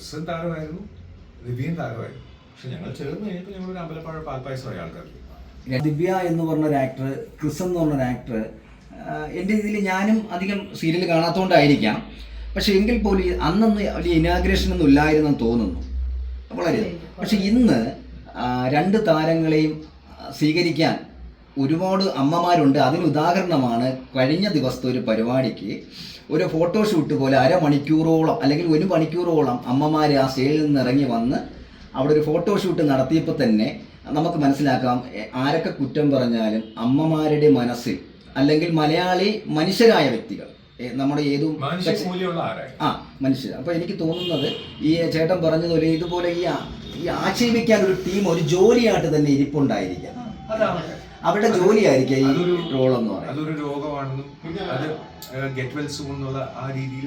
Christian താരമായിരുന്നു ദിവ്യൻ താരമായിരുന്നു. പക്ഷെ ഞങ്ങൾ ചേർന്ന് കഴിഞ്ഞപ്പോൾ ഞങ്ങൾ ഒരു അമ്പലപ്പാഴ പാൽപ്പായസമായി ആൾക്കാർക്ക് ദിവ്യ എന്ന് പറഞ്ഞ ഒരു ആക്ടർ ക്രിസ് എന്ന് പറഞ്ഞ ഒരു ആക്ടർ എന്റെ ഇതിൽ ഞാനും അധികം സീരിയൽ കാണാത്തതുകൊണ്ടായിരിക്കാം പക്ഷെ എങ്കിൽ പോലും അന്നൊന്ന് വലിയ ഇനാഗ്രേഷൻ ഒന്നും ഇല്ലായിരുന്നെന്ന് തോന്നുന്നു. വളരെ. പക്ഷെ ഇന്ന് രണ്ട് താരങ്ങളെയും സ്വീകരിക്കാൻ ഒരുപാട് അമ്മമാരുണ്ട്. അതിന് ഉദാഹരണമാണ് കഴിഞ്ഞ ദിവസത്തെ ഒരു പരിപാടിക്ക് ഒരു ഫോട്ടോഷൂട്ട് പോലെ അരമണിക്കൂറോളം അല്ലെങ്കിൽ ഒരു മണിക്കൂറോളം അമ്മമാർ ആ സ്റ്റേജിൽ നിന്ന് ഇറങ്ങി വന്ന് അവിടെ ഒരു ഫോട്ടോഷൂട്ട് നടത്തിയപ്പോൾ തന്നെ നമുക്ക് മനസ്സിലാക്കാം ആരൊക്കെ കുറ്റം പറഞ്ഞാലും അമ്മമാരുടെ മനസ്സിൽ അല്ലെങ്കിൽ മലയാളി മനുഷ്യരായ വ്യക്തികൾ. നമ്മുടെ ഏതും ആ മനുഷ്യർ. അപ്പൊ എനിക്ക് തോന്നുന്നത് ഈ ചേട്ടൻ പറഞ്ഞതുപോലെ ഇതുപോലെ ഈ ഈ ആക്ഷേപിക്കാൻ ഒരു ടീം ഒരു ജോലിയായിട്ട് തന്നെ ഇരിപ്പുണ്ടായിരിക്കാം. അതാണ്. അവരുടെ ജോലിയായിരിക്കും ഈ റോൾ എന്ന് പറയുന്നത്. അതൊരു രോഗമാണെന്നും അത് ഗെറ്റ് വെൽ സൂൺ എന്നുള്ള ആ രീതിയിൽ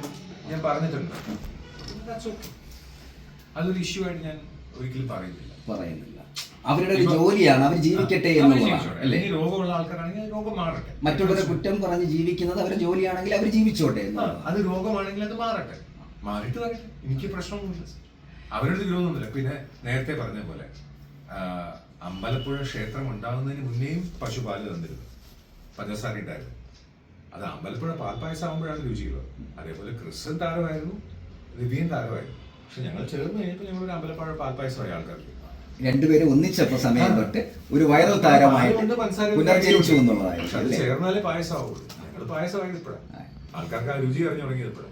ഞാൻ പറഞ്ഞിട്ടുണ്ട്. അതൊരു ഇഷ്യൂ ആയിട്ട് ഞാൻ ഒരിക്കലും പറയുന്നില്ല. പറയുന്നില്ല. അവരുടെ ഒരു ജോലിയാണ് അവർ ജീവിക്കട്ടെ എന്ന് എന്നുള്ളതാണ് അല്ലേ? അല്ലെങ്കിൽ രോഗമുള്ള ആൾക്കാരാണെങ്കിൽ രോഗം മാറട്ടെ. മറ്റുള്ളവരെ കുറ്റം പറഞ്ഞ് ജീവിക്കുന്നത് അവരുടെ ജോലിയാണെങ്കിൽ അവർ ജീവിച്ചോട്ടെ എന്ന് അത് രോഗമാണെങ്കിൽ അത് മാറട്ടെ. മാറിയിട്ട് വരട്ടെ. എനിക്ക് പ്രശ്നമൊന്നുമില്ല. അവരുടെ വിരോധമൊന്നുമില്ല പിന്നെ നേരത്തെ പറഞ്ഞ പോലെ അമ്പലപ്പുഴ ക്ഷേത്രം ഉണ്ടാകുന്നതിന് മുന്നേയും പശുപാൽ തന്നിരുന്നു. പഞ്ചസാര ഇട്ടായിരുന്നു അത് അമ്പലപ്പുഴ പാൽപ്പായസം ആകുമ്പോഴാണ് രുചിയുള്ളത്. അതേപോലെ ക്രിസ്ത്യൻ താരമായിരുന്നു ദിവ്യൻ താരമായിരുന്നു. പക്ഷെ ഞങ്ങൾ ചേർന്ന് കഴിഞ്ഞപ്പോൾ ഞങ്ങളൊരു അമ്പലപ്പുഴ പാൽപ്പായസമായി ആൾക്കാർക്ക് രണ്ടുപേരും ഒന്നിച്ചപ്പോ സമയം തൊട്ട് ഒരു വൈറൽ താരമായിട്ട് പുനർജനിച്ചു പക്ഷെ അത് എന്നുള്ളതായിരുന്നു അല്ലേ? ചേർന്നാലേ പായസമാവുള്ളൂ ഞങ്ങൾ പായസമായത് ഇപ്പോഴാണ് ആൾക്കാർക്ക് ആ രുചി അറിഞ്ഞു തുടങ്ങിയത് ഇപ്പോഴാണ്